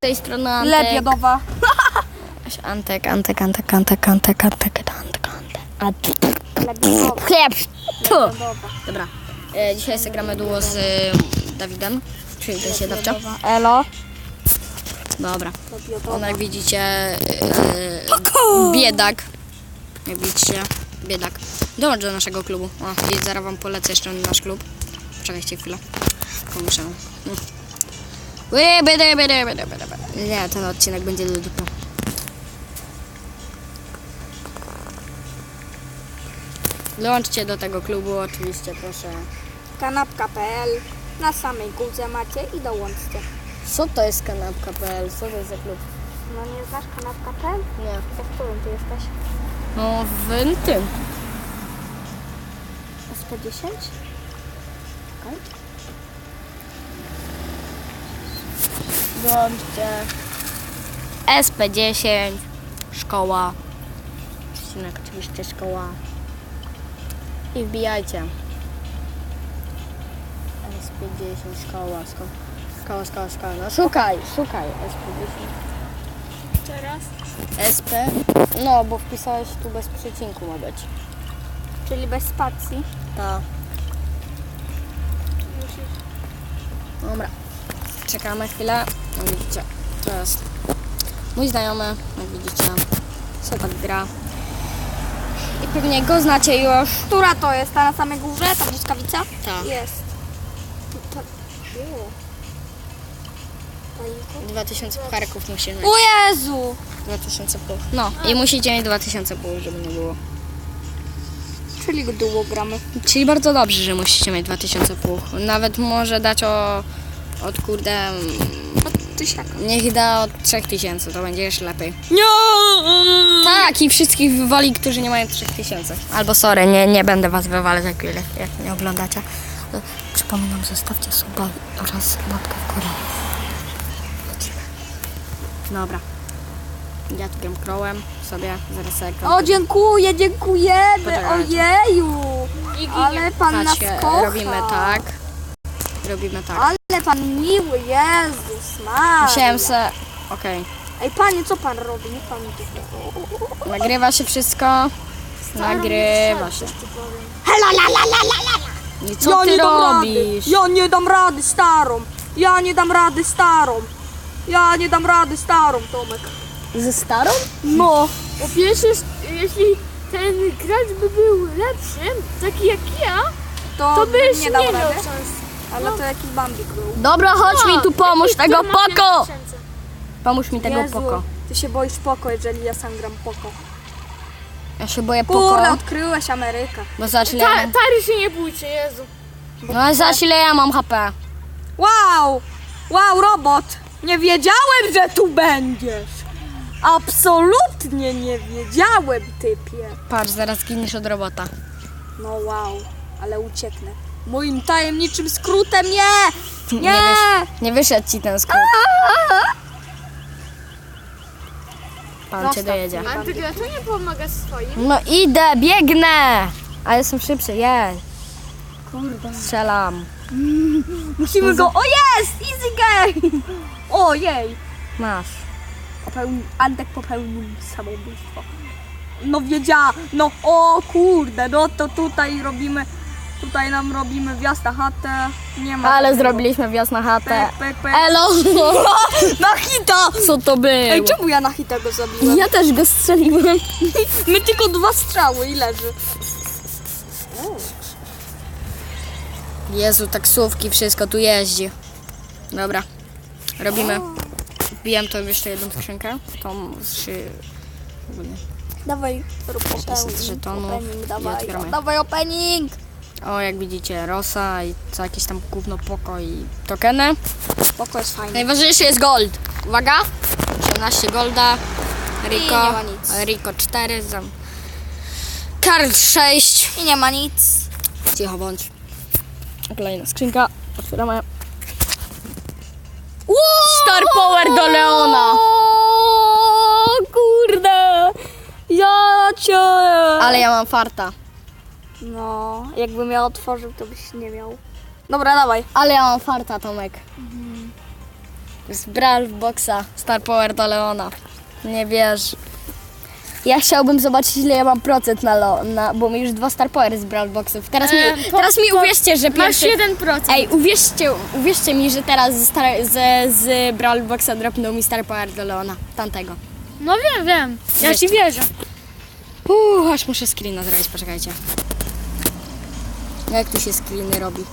Z tej strony Antek. Lebiodowa. Antek, Antek, Antek, Antek, Antek, Antek, Antek, Antek. Chleb! Dobra. E, dzisiaj zagramy duo z e, Dawidem, czyli to się dawcia. Elo. Dobra. On jak widzicie, e, biedak. Jak widzicie, biedak. Dołącz do naszego klubu. O, i zaraz wam polecę jeszcze nasz klub. Czekajcie chwilę. Pomuszę. Nie, ten odcinek będzie do dupy. Dołączcie do tego klubu oczywiście, proszę. Kanapka.pl Na samej górze macie i dołączcie. Co to jest kanapka.pl? Co to jest za klub? No nie znasz kanapka.pl? Nie. To w którym ty jesteś? No w tym. SP10? Okej. Dołączcie. SP10. Szkoła. Odcinek oczywiście szkoła. I wbijajcie. SP10 szkoła. Szkoła, szkoła, szkoła. szkoła. No szukaj, szukaj. SP10. Teraz? SP. No, bo wpisałeś tu bez przecinku ma być. Czyli bez spacji. Tak. Dobra. Czekamy chwilę. No widzicie, to jest mój znajomy, jak widzicie, co tak gra. I pewnie go znacie już. Która to jest? Ta na samej górze? Ta błyskawica? Tak. Jest. Ta... O. Painku? 2000 pucharków musi mieć. O Jezu! 2000 puch. No i musicie mieć 2000 puch, żeby nie było. Czyli duo gramy. Czyli bardzo dobrze, że musicie mieć 2000 puch. Nawet może dać o... od kurde... tysiaka. Niech da od 3000, to będzie jeszcze lepiej. Nie! Tak, i wszystkich wywali, którzy nie mają 3000. Albo sorry, nie, nie będę was wywalać, jak, jak, jak nie oglądacie. Przypominam, zostawcie suba oraz łapkę w górę. Dobra. Ja tu gram krołem sobie, zaraz sobie. O, dziękuję, dziękujemy! Poczekajcie. Ojeju! Ale pan nas Patrzcie, kocha. robimy tak. Robimy tak. Ale pan miły, Jezus Maria. Musiałem se... Okej. Ej, panie, co pan robi? Niech pan mi to Nagrywa się wszystko. Nagrywa się. Hela, la, la, la, la, la. I co ty robisz? Rady. Ja nie dam rady starą. Ja nie dam rady starą. Ja nie dam rady starą, Tomek. Ze starą? No. Po pierwsze, jeśli ten gracz by był lepszy, taki jak ja, To, to byś nie nie, dał miał szans. Ale to jakiś bambik był. Dobra, chodź mi tu pomóż tego poko! 5000. Pomóż mi tego Jezu, poko. Ty się boisz poko, jeżeli ja sam gram poko. Ja się boję Kurde, poko. odkryłeś Amerykę. Bo zobacz ile Ta. Tary się nie bójcie, Jezu. No zobacz ile ja mam HP. Wow! Wow, robot! Nie wiedziałem, że tu będziesz! Absolutnie nie wiedziałem, typie. Patrz, zaraz giniesz od robota. No wow, ale ucieknę. Moim tajemniczym skrótem nie! Nie! wysz- nie wyszedł ci ten skrót. Pan cię Zostaw dojedzie. dlaczego nie pomaga swoim? No idę, biegnę! A jestem szybszy, jej. Kurde. Strzelam. Musimy go... O jest! Easy game! Ojej! Masz. Popełnił, Antek popełnił samobójstwo. No wiedziała, no o kurde, no to tutaj robimy, tutaj nam robimy wjazd na chatę, nie ma Ale takiego. zrobiliśmy wjazd na chatę. Pek, pek, pek. Elo! Na hita! Co to było? Ej, czemu ja na hita go zabiłem? Ja też go strzeliłem. My tylko dwa strzały i leży. Jezu, taksówki, wszystko tu jeździ. Dobra, robimy. Wbijam to jeszcze jedną skrzynkę. Tą trzy. Dawaj, rób opening, z żetonów opening, dawaj, dawaj opening! O, jak widzicie, Rosa i co jakieś tam gówno poko i tokeny. Poko jest fajny. Najważniejszy jest gold. Uwaga! 18 golda. Rico. I nie ma nic. Rico 4. Zam. Karl 6. I nie ma nic. Cicho bądź. Kolejna skrzynka. Otwieramy. Star Power do Leona. O kurde! Ja cię! Ale ja mam farta. No, jakbym ja otworzył, to byś nie miał. Dobra, dawaj. Ale ja mam farta, Tomek. Z Brawl Boxa Star Power do Leona. Nie wiesz. Ja chciałbym zobaczyć ile ja mam procent na, lo, na bo mi już dwa Star Power z Brawl Boxów. Teraz mi, po- teraz mi po- uwierzcie, że Masz pierwszy... 1%. Ej, uwierzcie, uwierzcie mi, że teraz z, star, z, z Brawl Boxa dropnął mi Star Power do Leona. Tamtego. No wiem, wiem. Ja Wiesz. ci wierzę. Uuu, aż muszę screena zrobić, poczekajcie. Jak tu się screeny robi?